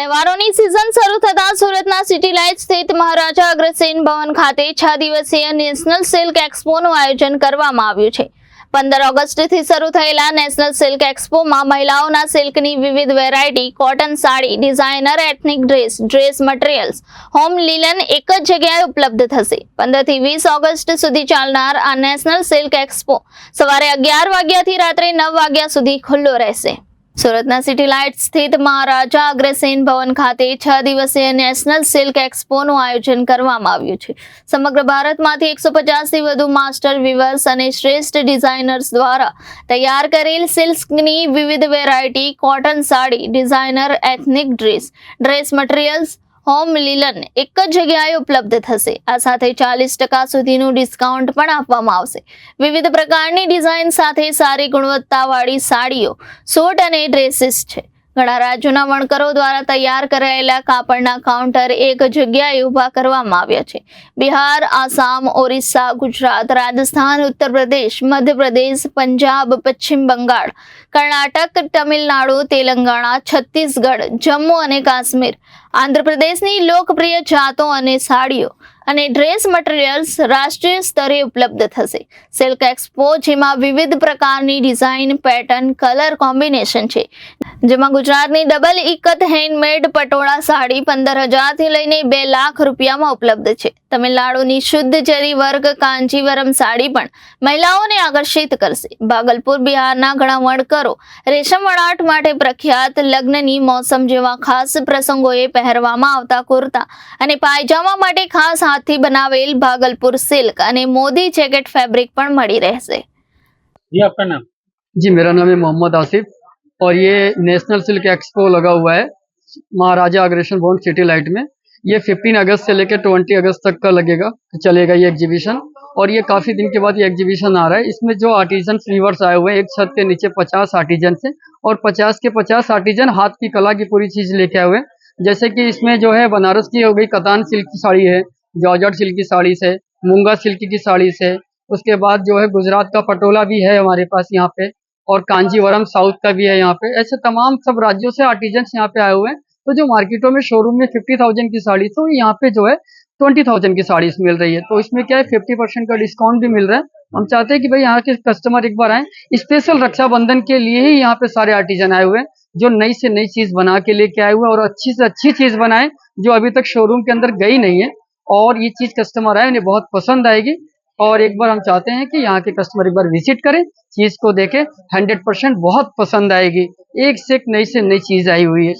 તહેવારોની સિઝન શરૂ થતા સુરતના સિટી લાઇટ સ્થિત મહારાજા અગ્રસેન ભવન ખાતે છ દિવસીય નેશનલ સિલ્ક એક્સપોનું આયોજન કરવામાં આવ્યું છે. પંદર ઓગસ્ટથી શરૂ થયેલા નેશનલ સિલ્ક એક્સપોમાં મહિલાઓના સિલ્કની વિવિધ variety cotton sari designer ethnic dress dress materials home linen એક જ જગ્યાએ ઉપલબ્ધ થશે. પંદરથી વીસ ઓગસ્ટ સુધી ચાલનાર આ નેશનલ સિલ્ક એક્સપો સવારે અગિયાર વાગ્યાથી રાત્રે નવ વાગ્યા સુધી ખુલ્લો રહેશે. સુરતના સિટી લાઇટ સ્થિત મહારાજા અગ્રસેન ભવન ખાતે છ દિવસીય નેશનલ સિલ્ક એક્સપોનું આયોજન કરવામાં આવ્યું છે. સમગ્ર ભારતમાંથી એકસો પચાસથી વધુ માસ્ટર વિવર્સ અને શ્રેષ્ઠ ડિઝાઇનર્સ દ્વારા તૈયાર કરેલ સિલ્કની વિવિધ variety, cotton sari, designer, ethnic dress dress materials home linen એક જ જગ્યાએ ઉપલબ્ધ થશે. આ સાથે ચાલીસ ટકા સુધીનું ડિસ્કાઉન્ટ પણ આપવામાં આવશે. વિવિધ પ્રકારની ડિઝાઇન સાથે સારી ગુણવત્તાવાળી સાડીઓ, સૂટ અને ડ્રેસીસ છે. ઘણા રાજ્યોના વણકરો દ્વારા તૈયાર કરાયેલા કાપડના કાઉન્ટર એક જગ્યાએ ઊભા કરવામાં આવ્યા છે. બિહાર, આસામ, ઓરિસ્સા, ગુજરાત, રાજસ્થાન ઉત્તર પ્રદેશ મધ્યપ્રદેશ, પંજાબ, પશ્ચિમ બંગાળ, કર્ણાટક, તમિલનાડુ, તેલંગાણા, છત્તીસગઢ, જમ્મુ અને કાશ્મીર. આંધ્રપ્રદેશની લોકપ્રિય જાતો અને સાડીઓ અને ડ્રેસ મટીરિયલ્સ રાષ્ટ્રીય સ્તરે ઉપલબ્ધ થશે. સિલ્ક એક્સપો, જેમાં વિવિધ પ્રકારની ડિઝાઇન પેટર્ન, કલર કોમ્બિનેશન છે. જેમાં ગુજરાતની ડબલ ઇકત હેન્ડમેડ પટોળા સાડી પંદર હજારથી લઈને બે લાખ રૂપિયામાં ઉપલબ્ધ છે. તમિલનાડુની શુદ્ધ જરી વર્ગ કાંજીવરમ સાડી પણ મહિલાઓને આકર્ષિત કરશે. ભાગલપુર બિહારના ઘણા વણકરો રેશમ વણાટ માટે પ્રખ્યાત લગ્નની મોસમ જેવા ખાસ પ્રસંગોએ પહેરવામાં આવતા કુર્તા અને પાયજામા માટે ખાસ હાથથી બનાવેલ ભાગલપુર સિલ્ક અને મોદી જેકેટ ફેબ્રિક પણ મળી રહેશે जी आपका नाम जी मेरा नाम है मोहम्मद आसिफ और ये नेशनल सिल्क एक्सपो लगा हुआ है महाराजा अग्रेशन भवन सिटी लाइट में ये 15 अगस्त से लेकर 20 अगस्त तक का लगेगा चलेगा ये एग्जीबिशन और ये काफ़ी दिन के बाद ये एग्जीबिशन आ रहा है इसमें जो आर्टिजन वीवर्स आए हुए हैं एक छत के नीचे 50 आर्टिजन से और 50 के 50 आर्टिजन हाथ की कला की पूरी चीज़ लेके आए हुए हैं जैसे कि इसमें जो है बनारस की हो गई कतान सिल्क की साड़ी है, जॉर्जट सिल्क की साड़ी से, मूँगा सिल्क की साड़ी से, उसके बाद जो है गुजरात का पटोला भी है हमारे पास यहाँ पे, और कांजीवरम साउथ का भी है यहाँ पे। ऐसे तमाम सब राज्यों से आर्टिजन यहाँ पे आए हुए हैं। तो जो मार्केटों में शोरूम में फिफ्टी थाउज़ेंड की साड़ी तो यहाँ पे जो है ट्वेंटी थाउज़ेंड की साड़ी मिल रही है। तो इसमें क्या है फिफ्टी परसेंट का डिस्काउंट भी मिल रहा है। हम चाहते हैं कि भाई यहाँ के कस्टमर एक बार आए। स्पेशल रक्षाबंधन के लिए ही यहाँ पे सारे आर्टिजन आए हुए हैं। जो नई से नई चीज़ बना के लेके आए हुए और अच्छी से अच्छी चीज़ बनाए, जो अभी तक शोरूम के अंदर गई नहीं है। और ये चीज़ कस्टमर आए, उन्हें बहुत पसंद आएगी। और एक बार हम चाहते हैं कि यहाँ के कस्टमर एक बार विज़िट करें, चीज़ को देखें हंड्रेड परसेंट बहुत पसंद आएगी। एक से एक नई से नई चीज़ आई हुई है।